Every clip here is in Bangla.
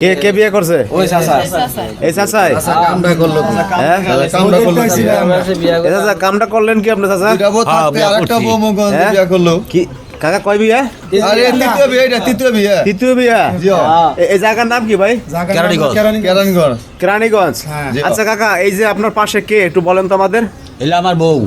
কে কে বিয়ে করছে? ওই চাচা। এই চাচাই কামটা করল হ্যাঁ? কামটা করল এই চাচা কামটা করলেন কি আপনি চাচা? দুইটা বউ থাকতে আরেকটা বউ করেন হ্যাঁ? করল। কি? কাকা কয় বিয়ে আরে তৃতীয় বিয়ে, এটা তৃতীয় বিয়ে। তৃতীয় বিয়া এই জায়গার নাম কি ভাই? কেরানীগঞ্জ। কেরানীগঞ্জ। জি। আচ্ছা কাকা এই যে আপনার পাশে কে একটু বলেন তো আমাদের। এলে আমার বউ।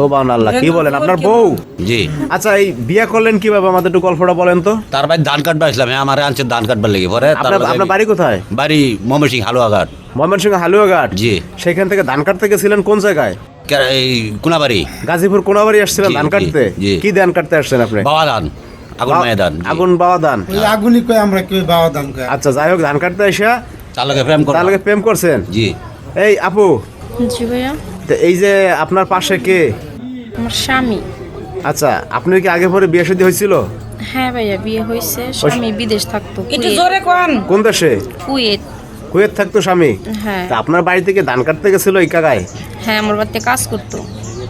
সোবান আল্লাহ কি বলেন আপনার বউ? জি। আচ্ছা এই বিয়ে করলেন কীভাবে? আমাদের একটু গল্পটা বলেন তো। তার বাড়ি ধান কাটবার আসলাম আমার আনছে ধান কাটবার লেগে। পরে আপনার বাড়ি কোথায়? বাড়ি ময়মনসিং হালুয়াঘাট। ময়মনসিংহ হালুয়াঘাট? জি। সেখান থেকে ধান কাটতে গেছিলেন কোন জায়গায়? এই কোনাবাড়ি। গাজীপুর কোনাবাড়ি আসছিলেন ধান কাটতে? কি ধান কাটতে আসছেন আপনি? বাবা ধান আগুন মায়া ধান আগুন বাবা ধান। আগুনই কই আমরা কেউ বাবা কই আচ্ছা যাই হোক ধান কাটতে এসে তার লগে প্রেম তার লগে প্রেম করছেন? জি। এই আপু। জি ভাইয়া। তো এই যে আপনার পাশে কে? আমার স্বামী। আচ্ছা আপনি কি আগে পরে বিয়ে শাদী হয়েছিল? হ্যাঁ ভাইয়া বিয়ে হয়েছে স্বামী বিদেশ থাকতো একটু জোরে কোন। কোন দেশে? কুয়েত। কুয়েত থাকতো স্বামী? হ্যাঁ। তা আপনার বাড়ি থেকে ধান কাটতে গেছিল এই কাকায় হ্যাঁ আমার বাড়িতে কাজ করতো।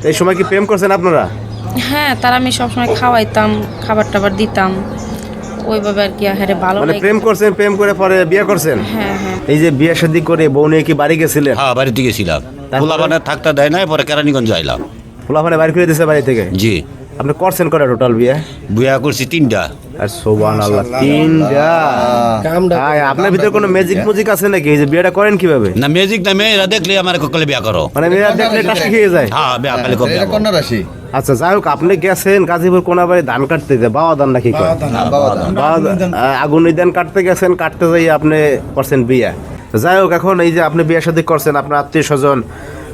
তো এই সময় কি প্রেম করছেন আপনারা? হ্যাঁ তার আমি সবসময় খাওয়াইতাম খাবার টাবার দিতাম। ওইভাবে আর কি হ্যাঁ ভালো মানে প্রেম করছেন প্রেম করে পরে বিয়ে করছেন? হ্যাঁ হ্যাঁ। এই যে বিয়ে শাদী করে বউ নিয়ে কি বাড়ি গেছিলেন? হ্যাঁ বাড়িতে গেছিলাম? ফুলাবানে থাকতে দেয় নাই পরে কেরানীগঞ্জ আইলাম। ফুলাফানে বাড়ি করে দিছে বাড়ি থেকে? জি। আপনি করছেন করে টোটাল বিয়ে? বিয়া করছি তিনটা। আর সোবান আল্লাহ তিনটা? হায়, আপনার ভিতরে কোনো ম্যাজিক মুজিক আছে নাকি? এই যে বিয়েটা করেন কীভাবে? না ম্যাজিক না মেয়েরা দেখলে আমার কলে বিয়া করো। মানে মেয়েরা দেখলে টাকা খেয়ে যায়। হ্যাঁ বিয়া কালে কবে এটা কন্যা রাশি। আচ্ছা যাই হোক আপনি গেছেন গাজীপুর কোনাবাড়ি ধান কাটতে যে বাবা ধান নাকি আগুন ধান কাটতে গেছেন কাটতে যাই আপনি করছেন বিয়ে। যাই হোক এখন এই যে আপনি বিয়ে শাদী করছেন আপনার আত্মীয় স্বজন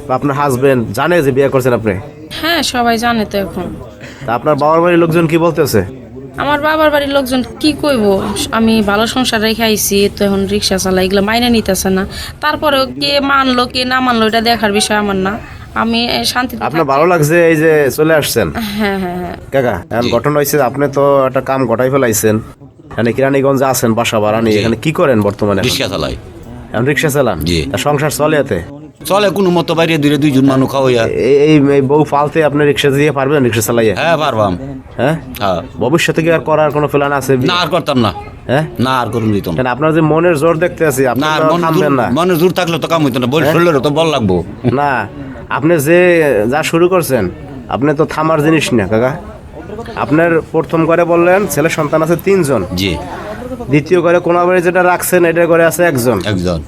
বা আপনার হাজবেন্ড জানে যে বিয়ে করছেন আপনি? হ্যাঁ সবাই জানে তো এখন। তা আপনার বাবার বাড়ির লোকজন কি বলতেছে? আমার বাবার বাড়ির লোকজন কি কইব? আমি ভালো সংসার রেখে আইছি তো এখন রিক্সা চালাই এগুলো মাইনে নিতেছে না। তারপরেও কে মানলো কে না মানলো এটা দেখার বিষয় আমার না। আমি শান্তি আপনার ভালো লাগছে এই যে চলে আসছেন? হ্যাঁ হ্যাঁ হ্যাঁ। কাকা এখন ঘটনা হয়েছে আপনি তো একটা কাম ঘটাই ফেলাইছেন। এখানে কিরানীগঞ্জে আছেন বাসা ভাড়া নিয়ে। এখানে কি করেন বর্তমানে রিক্সা চালাই। এখন রিক্সা চালান? সংসার চলে এতে? চলে কোনো মতো বাইরে দূরে দুইজন মানুষ খাওয়াইয়া এই- বউ ফালতে আপনি রিক্সা দিয়ে পারবেন? রিক্সা চালাইয়া? হ্যাঁ পারবাম। হ্যাঁ? হ্যাঁ। ভবিষ্যতে কি আর করার কোনো প্ল্যান আছে? না আর করতাম না। হ্যাঁ? না আর করুন দিতাম। কেন আপনার যে মনের জোর দেখতে আছি না তো মন থামবেন না। মনে জোর থাকলে তো কাম হইতো না। বল শরীরের তো বল লাগবো। না আপনি যে যা শুরু করছেন আপনি তো থামার জিনিস না কাকা। আপনার প্রথম করে বললেন ছেলে সন্তান আছে তিনজন। জি। দ্বিতীয় করে কোনো বাড়ি যেটা রাখছেন এটা করে আছে একজন। একজন।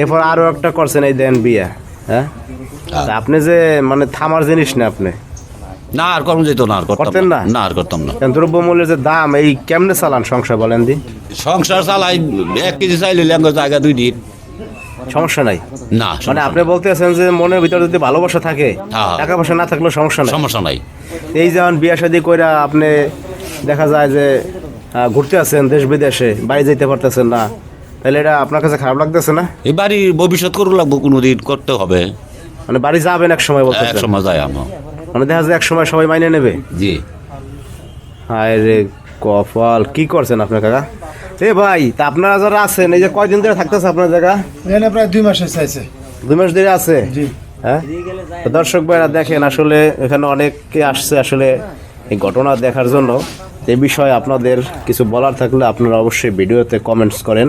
এরপর আরও একটা করছেন এই দেন বিয়া হ্যাঁ? আপনি যে মানে থামার জিনিস না আপনি? না আর কর্ম যেত না আর করতাম করতেন না? না আর করতাম না। দ্রব্যমূল্যের যে দাম এই কেমনে চালান সংসার বলেন দি? সংসার চালাই এক কেজি চাইলে লেঙ্গ জায়গা দুই দিন। সমস্যা নাই? না মানে আপনি বলতেছেন যে মনের ভিতরে যদি ভালোবাসা থাকে হ্যাঁ। টাকা পয়সা না থাকলেও সমস্যা নাই। সমস্যা নাই। এই যেমন বিয়া শাদী কইরা আপনি দেখা যায় যে ঘুরতে আছেন দেশ বিদেশে বাড়ি যেতে পারতেছেন না তাহলে এটা আপনার কাছে খারাপ লাগতেছে না? এই বাড়ির ভবিষ্যৎ করু লাগবো কোনোদিন করতে হবে। মানে বাড়ি যাবেন এক সময় এক সময় যায় আমার মানে দেখা যায় এক সময় সবাই মাইনে নেবে? জি। হায় রে কপাল কি করছেন আপনার কাকা? এ ভাই তা আপনারা যারা আছেন এই যে কয়দিন ধরে থাকতেছে আপনার জায়গা? এখানে প্রায় দুই মাসে চাইছে। দুই মাস ধরে আছে? জি। হ্যাঁ? দর্শক ভাইরা দেখেন আসলে এখানে অনেকে আসছে আসলে এই ঘটনা দেখার জন্য। এ বিষয়ে আপনাদের কিছু বলার থাকলে আপনারা অবশ্যই ভিডিওতে কমেন্টস করেন।